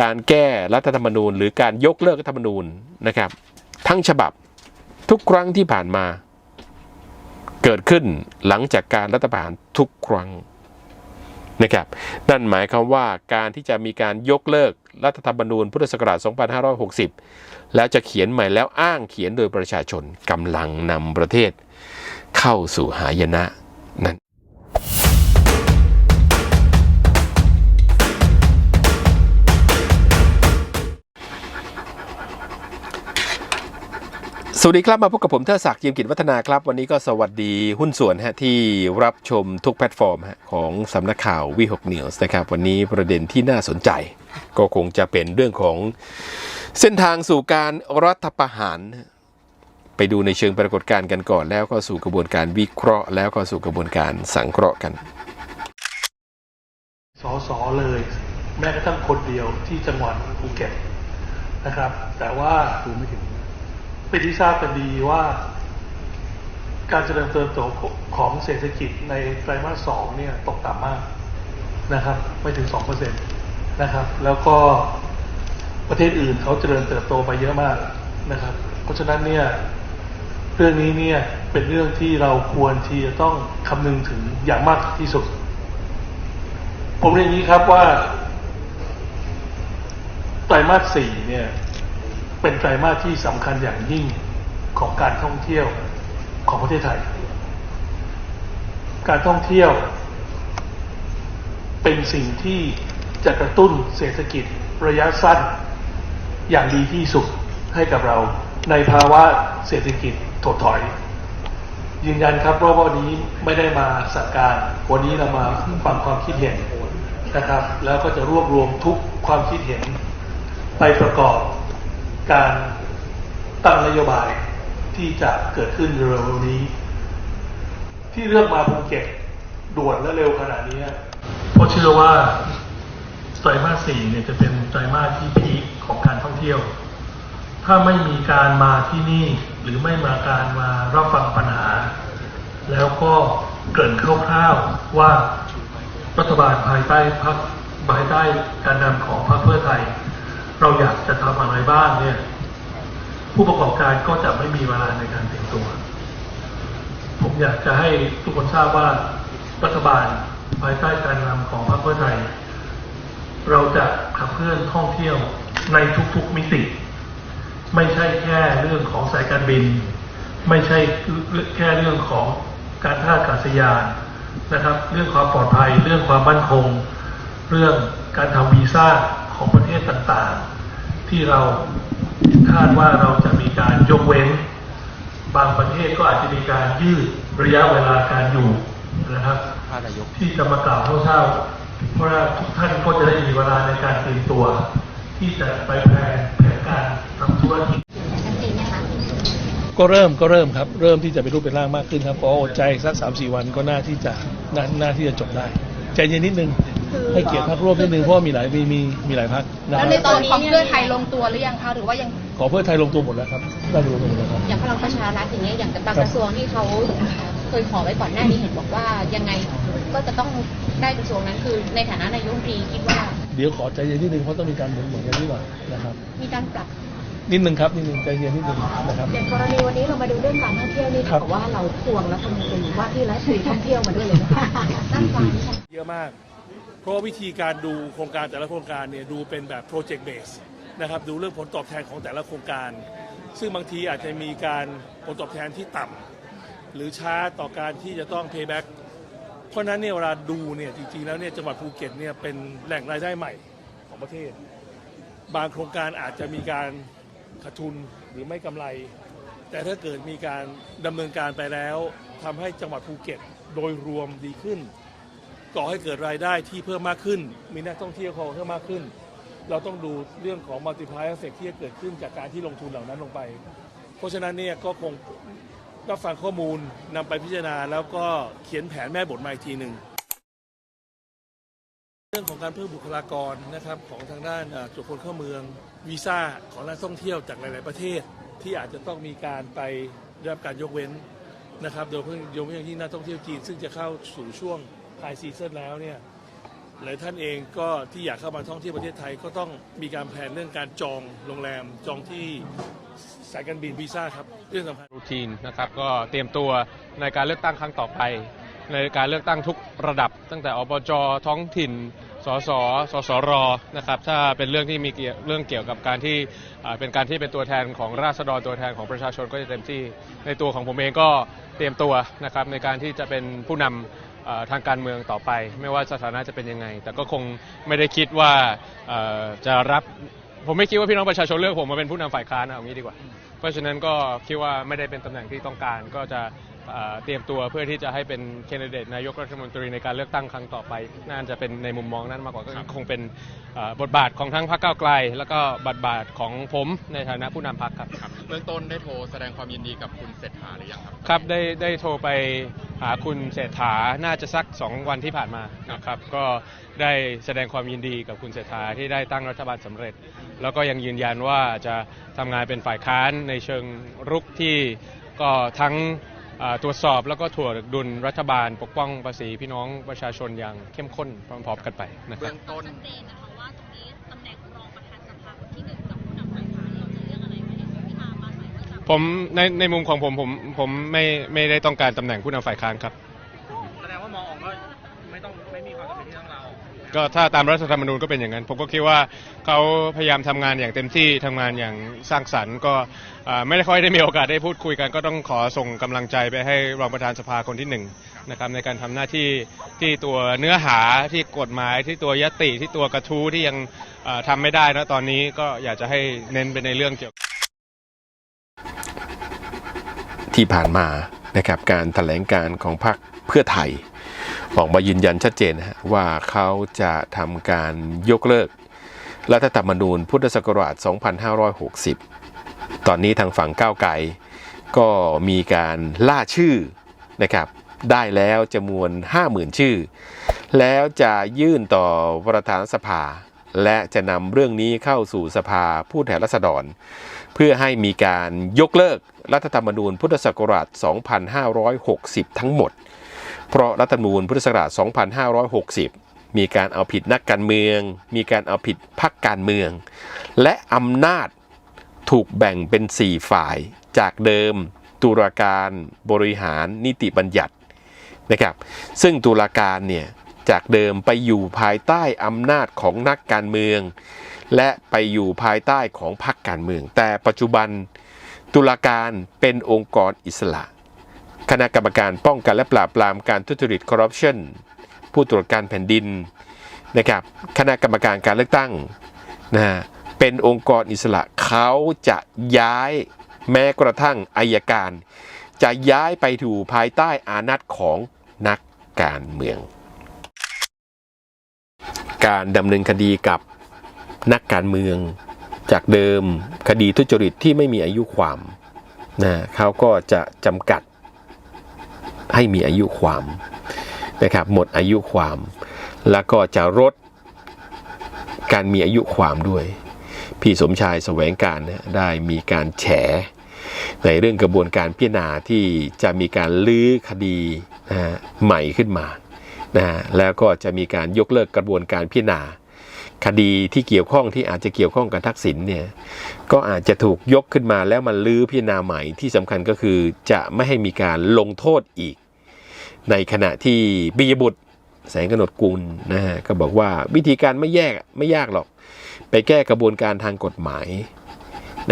การแก้รัฐธรรมนูญ หรือการยกเลิกรัฐธรรมนูญนะครับ ทั้งฉบับทุกครั้งที่ผ่านมา เกิดขึ้นหลังจากการรัฐประหารทุกครั้งนะครับนั่นหมายความว่าการที่จะมีการยกเลิกรัฐธรรมนูญพุทธศักราช 2560 แล้วจะเขียนใหม่แล้วอ้างเขียนโดยประชาชนกำลังนำประเทศเข้าสู่หายนะนั้น สวัสดีครับมาพบกับผมเทิดศักดิ์ยียมกิจวัฒนาครับ วันนี้ก็สวัสดีหุ้นส่วนฮะที่รับชมทุกแพลตฟอร์มฮะของสำนักข่าววีหกนิวส์นะครับ วันนี้ประเด็นที่น่าสนใจ ก็คงจะเป็นเรื่องของเส้นทางสู่การรัฐประหาร ไปดูในเชิงปรากฏการณ์กันก่อน แล้วก็สู่กระบวนการวิเคราะห์ แล้วก็สู่กระบวนการสังเคราะห์กันสอสอเลย แม้กระทั่งคนเดียวที่จังหวัดภูเก็ตนะครับ แต่ว่าดูไม่ถึง เป็นที่ทราบกันดีว่า การเจริญเติบโตของเศรษฐกิจในไตรมาสสองเนี่ยตกต่ำมากนะครับ ไม่ถึงสองเปอร์เซ็นตนะครับ แล้วก็ประเทศอื่นเขาเจริญเติบโตไปเยอะมากนะครับ เพราะฉะนั้นเนี่ยเรื่องนี้เนี่ยเป็นเรื่องที่เราควรที่จะต้องคำนึงถึงอย่างมากที่สุด ผมเรียนอย่างนี้ครับว่าไตรมาสสี่เนี่ย เป็นไตรมาสที่สำคัญอย่างยิ่งของการท่องเที่ยวของประเทศไทย การท่องเที่ยว เป็นสิ่งที่จะกระตุ้นเศรษฐกิจระยะสั้น อย่างดีที่สุดให้กับเราในภาวะเศรษฐกิจถดถอย ยืนยันครับว่าวันนี้ไม่ได้มาสั่งการ วันนี้เรามาฟังความคิดเห็นนะครับ แล้วก็จะรวบรวมทุกความคิดเห็นไปประกอบ การตั้งนโยบายที่จะเกิดขึ้นเร็วนี้ ที่เลือกมาภูเก็ตด่วนและเร็วขนาดนี้เพราะเชื่อว่าไตรมาสสี่เนี่ยจะเป็นไตรมาสที่พีคของการท่องเที่ยว ถ้าไม่มีการมาที่นี่หรือไม่มาการมารับฟังปัญหา แล้วก็เกริ่นคร่าวๆว่ารัฐบาลภายใต้พักภายใต้การนำของพรรคเพื่อไทย เราอยากจะทำอะไรบ้างเนี่ย ผู้ประกอบการก็จะไม่มีเวลาในการเตรียมตัว ผมอยากจะให้ทุกคนทราบว่ารัฐบาลภายใต้การนำของพรรคเพื่อไทย เราจะขับเคลื่อนท่องเที่ยวในทุกๆมิติ ไม่ใช่แค่เรื่องของสายการบิน ไม่ใช่แค่เรื่องของการท่าอากาศยานนะครับ เรื่องความปลอดภัย เรื่องความมั่นคง เรื่องการทำวีซ่าของประเทศต่างๆ ที่เราคาดว่าเราจะมีการยกเว้น บางประเทศก็อาจจะมีการยืดระยะเวลาการอยู่นะครับ ที่จะมากล่าวคร่าวๆเพราะว่าทุกท่านก็จะได้มีเวลาในการเตรียมตัว ที่จะไปแผนแผนการทำธุรกิจชันก็เริ่มก็เริ่มครับ เริ่มที่จะเป็นรูปเป็นร่างมากขึ้นครับก็อดใจสักสามสี่วันก็น่าที่จะน่าน่าที่จะจบได้ ใจเย็นนิดนึง ให้เกียรติพักร่วมนิดนึงเพราะว่ามีหลายมีมีมีหลายพักนะคแล้รัวบในตอนนี้ของเพื่อไทยลงตัวหรือยังคะหรือว่ายังขอเพื่อไทยลงตัวหมดแล้วครับได้ลงตัวหมดแล้วครับ อย่างพลังประชารัฐอย่างเงี้ยอย่างบางกระทรวงที่เขาเคยขอไว้ก่อนหน้านี้เห็นบอกว่ายังไงก็จะต้องได้กระทรวงนั้นคือในฐานะนายกรัฐมนตรีคิดว่าเดี๋ยวขอใจเย็นนิดนึงเพราะต้องมีการหมุนหมุนกันนิดหน่อยนะครับมีการปรับ นิดนึงครับนิดนึงใจเย็นนิดนึงนะครับ อย่างกรณีวันนี้เรามาดูเรื่องการท่องเที่ยวนี่ครับบอกว่าเราทวงรัฐมนตรีว่าที่รัฐมนตรีท่องเที่ยวมาด้วยเลยนะคะด้านซ้ายเยอะมาก เพราะวิธีการดูโครงการแต่ละโครงการเนี่ยดูเป็นแบบโปรเจกต์เบสนะครับดูเรื่องผลตอบแทนของแต่ละโครงการ ซึ่งบางทีอาจจะมีการผลตอบแทนที่ต่ำหรือช้าต่อการที่จะต้อง payback เพราะฉะนั้นเนี่ยเวลาดูเนี่ยจริงๆแล้วเนี่ยจังหวัดภูเก็ตเนี่ยเป็นแหล่งรายได้ใหม่ของประเทศ บางโครงการอาจจะมีการขาดทุนหรือไม่กำไร แต่ถ้าเกิดมีการดำเนินการไปแล้วทำให้จังหวัดภูเก็ตโดยรวมดีขึ้น ก่อให้เกิดรายได้ที่เพิ่มมากขึ้น มีนักท่องเที่ยวเขาเพิ่มมากขึ้น เราต้องดูเรื่องของ multiplier effect ที่จะเกิดขึ้นจากการที่ลงทุนเหล่านั้นลงไป เพราะฉะนั้นเนี่ยก็คงรับฟังข้อมูลนำไปพิจารณาแล้วก็เขียนแผนแม่บทมาอีกทีหนึ่งเรื่องของการเพิ่มบุคลากรนะครับของทางด้านตรวจคนเข้าเมืองวีซ่าของนักท่องเที่ยวจากหลาย ๆ ประเทศ ที่อาจจะต้องมีการไปได้รับการยกเว้นนะครับโดยเพิ่งยกเว้นอย่างที่นักท่องเที่ยวจีนซึ่งจะเข้าสู่ช่วง ไฮซีซันแล้วเนี่ยหลายท่านเองก็ที่อยากเข้ามาท่องเที่ยวประเทศไทยก็ต้องมีการแผนเรื่องการจองโรงแรมจองที่สายการบินวีซ่าครับเรื่องสำคัญรูทีนนะครับก็เตรียมตัวในการเลือกตั้งครั้งต่อไป ในการเลือกตั้งทุกระดับ ตั้งแต่อบจท้องถิ่นสสสสรนะครับถ้าเป็นเรื่องที่มีเรื่องเกี่ยวกับการที่เป็นการที่เป็นตัวแทนของราษฎรตัวแทนของประชาชนก็จะเต็มที่ในตัวของผมเองก็เตรียมตัวนะครับในการที่จะเป็นผู้นำอ่า ทางการเมืองต่อไป ไม่ว่าสถานะจะเป็นยังไง แต่ก็คงไม่ได้คิดว่าจะรับผมไม่คิดว่าพี่น้องประชาชนเลือกผมมาเป็นผู้นำฝ่ายค้านนะเอางี้ดีกว่า เพราะฉะนั้นก็คิดว่าไม่ได้เป็นตำแหน่งที่ต้องการก็จะ เอ่อเตรียมตัวเพื่อที่จะให้เป็นแคนดิเดตนายกรัฐมนตรีในการเลือกตั้งครั้งต่อไปน่าจะเป็นในมุมมองนั้นมากกว่าก็คงเป็นเอ่อบทบาทของทั้งพรรคก้าวไกล แล้วก็บทบาทของผมในฐานะผู้นำพรรคครับครับเบื้องต้นได้โทรแสดงความยินดีกับคุณเศรษฐาหรือยังครับครับได้ได้โทรไปหาคุณเศรษฐาน่าจะสัก 2 วันที่ผ่านมานะครับก็ได้แสดงความยินดีกับคุณเศรษฐาที่ได้ตั้งรัฐบาลสำเร็จ แล้วก็ยังยืนยันว่าจะทำงานเป็นฝ่ายค้านในเชิงรุกที่ก็ทั้งอ่า ตรวจสอบแล้วก็ถ่วงดุลรัฐบาล ปกป้องภาษีพี่น้องประชาชนอย่างเข้มข้นพร้อมๆกันไปนะครับเบื้องต้นชัดเจนนะคะว่าตรงนี้ตำแหน่งรองประธานสภาคนที่หนึ่งกับผู้นำฝ่ายค้านเราจะเลือกอะไรไหมที่มามาใส่ว่าจะผมในในมุมของผมผมผมไม่ไม่ได้ต้องการตำแหน่งผู้นำฝ่ายค้านครับ ก็ถ้าตามรัฐธรรมนูญก็เป็นอย่างนั้น ผมก็คิดว่าเขาพยายามทำงานอย่างเต็มที่ทำงานอย่างสร้างสรรค์ ก็ไม่ได้ค่อยได้มีโอกาสได้พูดคุยกัน ก็ต้องขอส่งกำลังใจไปให้รองประธานสภาคนที่หนึ่งนะครับในการทำหน้าที่ที่ตัวเนื้อหาที่กฎหมายที่ตัวยติที่ตัวกระทู้ที่ยังอ่าทำไม่ได้นะตอนนี้ก็อยากจะให้เน้นไปในเรื่องเกี่ยวที่ผ่านมานะครับการแถลงการของพรรคเพื่อไทย ออกมายืนยันชัดเจนนะฮะว่าเขาจะทำการยกเลิก รัฐธรรมนูญพุทธศักราช 2560 ตอนนี้ทางฝั่งก้าวไกลก็มีการล่าชื่อนะครับได้แล้วจำนวน 50,000 ชื่อ แล้วจะยื่นต่อประธานสภา และจะนำเรื่องนี้เข้าสู่สภาผู้แทนราษฎร เพื่อให้มีการยกเลิกรัฐธรรมนูญพุทธศักราช 2560 ทั้งหมด เพราะรัฐธรรมนูญพุทธศักราช 2560 มีการเอาผิดนักการเมือง มีการเอาผิดพรรคการเมือง และอำนาจถูกแบ่งเป็น 4 ฝ่ายจากเดิมตุลาการบริหารนิติบัญญัตินะครับซึ่งตุลาการเนี่ยจากเดิมไปอยู่ภายใต้อำนาจของนักการเมือง และไปอยู่ภายใต้ของพรรคการเมือง แต่ปัจจุบันตุลาการเป็นองค์กรอิสระ คณะกรรมการป้องกันและปราบปรามการทุจริตคอร์รัปชันผู้ตรวจการแผ่นดินนะครับคณะกรรมการการเลือกตั้งนะฮะเป็นองค์กรอิสระเขาจะย้ายแม้กระทั่งอายการ จะย้ายไปถูภายใต้อานัตของนักการเมือง การดำเนินคดีกับนักการเมือง จากเดิมคดีทุจริตที่ไม่มีอายุความนะเขาก็จะจำกัด ให้มีอายุความนะครับหมดอายุความ แล้วก็จะลดการมีอายุความด้วย พี่สมชายแสวงการได้มีการแฉ ในเรื่องกระบวนการพิจารณาที่จะมีการลื้อคดีนะฮะใหม่ขึ้นมานะฮะแล้วก็จะมีการยกเลิกกระบวนการพิจารณา คดีที่เกี่ยวข้องที่อาจจะเกี่ยวข้องกับทักษิณเนี่ยก็อาจจะถูกยกขึ้นมาแล้วมันลื้อพิจารณาใหม่ที่สำคัญก็คือจะไม่ให้มีการลงโทษอีก ในขณะที่บิยบุตร แสงกนดกุลนะฮะก็บอกว่าวิธีการไม่แยกไม่ยากหรอก ไปแก้กระบวนการทางกฎหมาย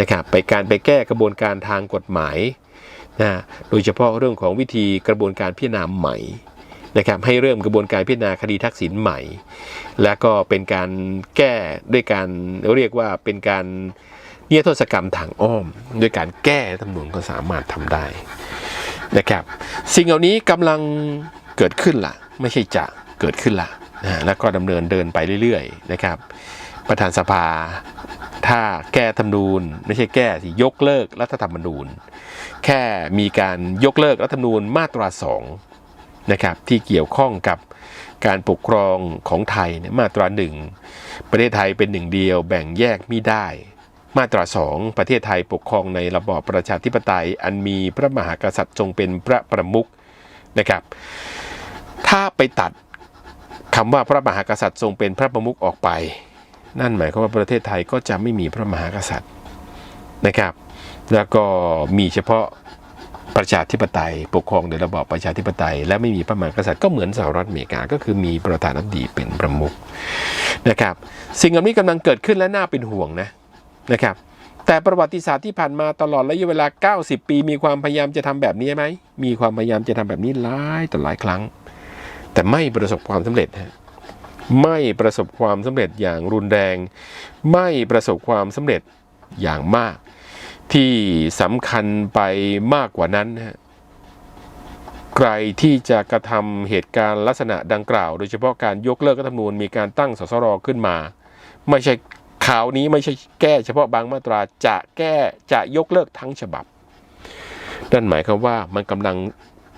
นะครับไปการไปแก้กระบวนการทางกฎหมายนะโดยเฉพาะเรื่องของวิธีกระบวนการพิจารณาใหม่นะครับให้เริ่มกระบวนการพิจารณาคดีทักษิณใหม่ และก็เป็นการแก้ด้วยการเรียกว่าเป็นการเนียโทษกรรมทางอ้อม ด้วยการแก้รัฐธรรมนูญก็สามารถทำได้ นะครับ สิ่งเหล่านี้กำลังเกิดขึ้นละไม่ใช่จะเกิดขึ้นละนะแล้วก็ดำเนินเดินไปเรื่อยๆนะครับ ประธานสภา ถ้าแก้ธรรมนูญ ไม่ใช่แก้สิยกเลิกรัฐธรรมนูญ แค่มีการยกเลิกรัฐธรรมนูญมาตราสองนะครับที่เกี่ยวข้องกับการปกครองของไทยเนี่ยมาตราหนึ่งประเทศไทยเป็นหนึ่งเดียวแบ่งแยกไม่ได้ มาตราสองประเทศไทยปกครองในระบอบประชาธิปไตย อันมีพระมหากษัตริย์ทรงเป็นพระประมุขนะครับ ถ้าไปตัดคำว่าพระมหากษัตริย์ทรงเป็นพระประมุขออกไป นั่นหมายความว่าประเทศไทยก็จะไม่มีพระมหากษัตริย์นะครับ แล้วก็มีเฉพาะประชาธิปไตย ปกครองโดยระบอบประชาธิปไตย และไม่มีพระมหากษัตริย์ก็เหมือนสหรัฐอเมริกาก็คือมีประธานาธิบดีเป็นประมุขนะครับ สิ่งเหล่านี้กำลังเกิดขึ้นและน่าเป็นห่วงนะ นะครับ แต่ประวัติศาสตร์ที่ผ่านมาตลอดระยะเวลา 90 ปี มีความพยายามจะทำแบบนี้ไหม มีความพยายามจะทำแบบนี้หลายต่อหลายครั้ง แต่ไม่ประสบความสำเร็จฮะไม่ประสบความสำเร็จอย่างรุนแรง ไม่ประสบความสำเร็จอย่างมาก ที่สำคัญไปมากกว่านั้นฮะใครที่จะกระทำเหตุการณ์ลักษณะดังกล่าว โดยเฉพาะการยกเลิกรัฐธรรมนูญมีการตั้งสสรขึ้นมา ไม่ใช่ ข่าวนี้ไม่ใช่แก้เฉพาะบางมาตราจะแก้จะยกเลิกทั้งฉบับ นั่นหมายความว่ามันกำลัง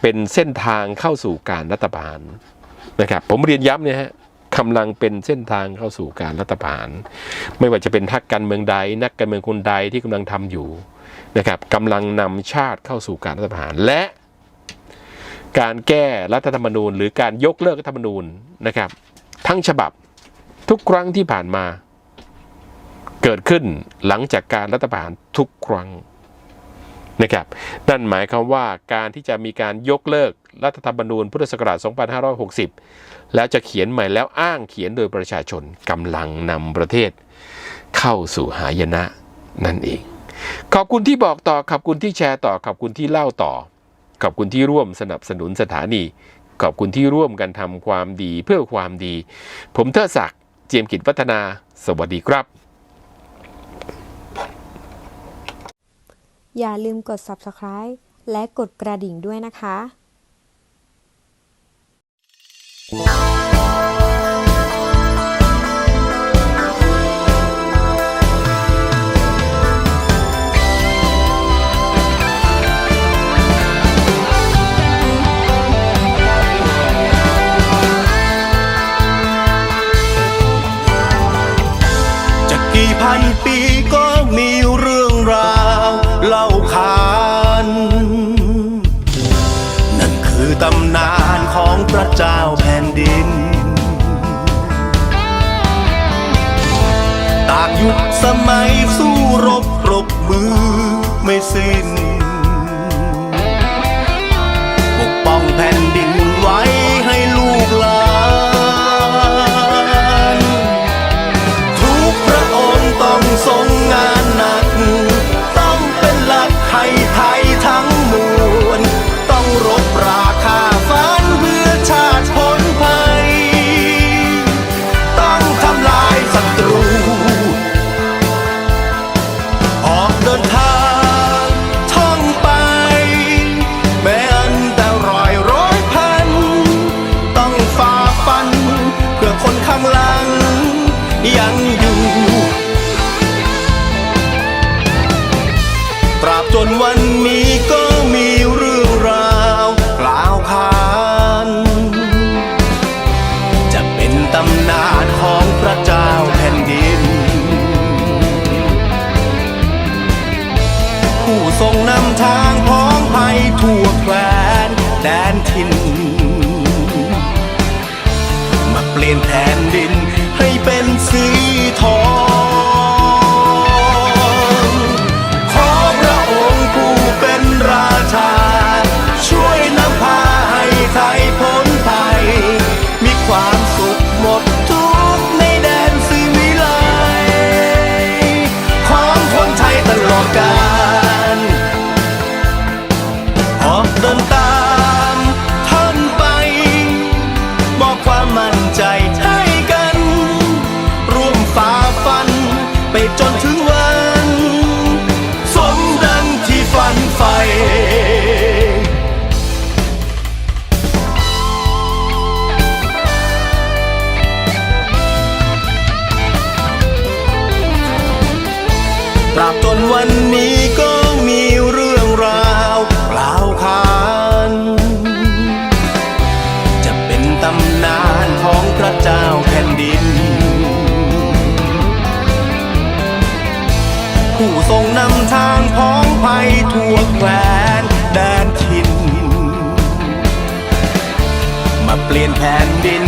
เป็นเส้นทางเข้าสู่การรัฐประหารนะครับผมเรียนย้ำเนี่ยฮะกำลังเป็นเส้นทางเข้าสู่การรัฐประหารไม่ว่าจะเป็นทักการเมืองใด นักการเมืองคนใดที่กำลังทำอยู่นะครับกำลังนำชาติเข้าสู่การรัฐประหารและ การแก้รัฐธรรมนูญ หรือการยกเลิกรัฐธรรมนูญนะครับ ทั้งฉบับทุกครั้งที่ผ่านมา เกิดขึ้นหลังจากการรัฐประหารทุกครั้งนะครับนั่นหมายความว่าการที่จะมีการยกเลิกรัฐธรรมนูญพุทธศักราช 2560 แล้วจะเขียนใหม่แล้วอ้างเขียนโดยประชาชนกำลังนำประเทศ เข้าสู่หายนะนั่นเอง ขอบคุณที่บอกต่อ ขอบคุณที่แชร์ต่อ ขอบคุณที่เล่าต่อ ขอบคุณที่ร่วมสนับสนุนสถานี ขอบคุณที่ร่วมกันทำความดีเพื่อความดี ผมเทอศักดิ์เจียมกิจวัฒนา สวัสดีครับ อย่าลืมกด subscribe และกดกระดิ่งด้วยนะคะจะกี่พันปี สมัยสู้รบปรบมือไม่สิ้น ไปจนถึง ผู้ทรงนำทางพ้องภัยทั่วแคว้นแดนถิ่น มาเปลี่ยนแผ่นดิน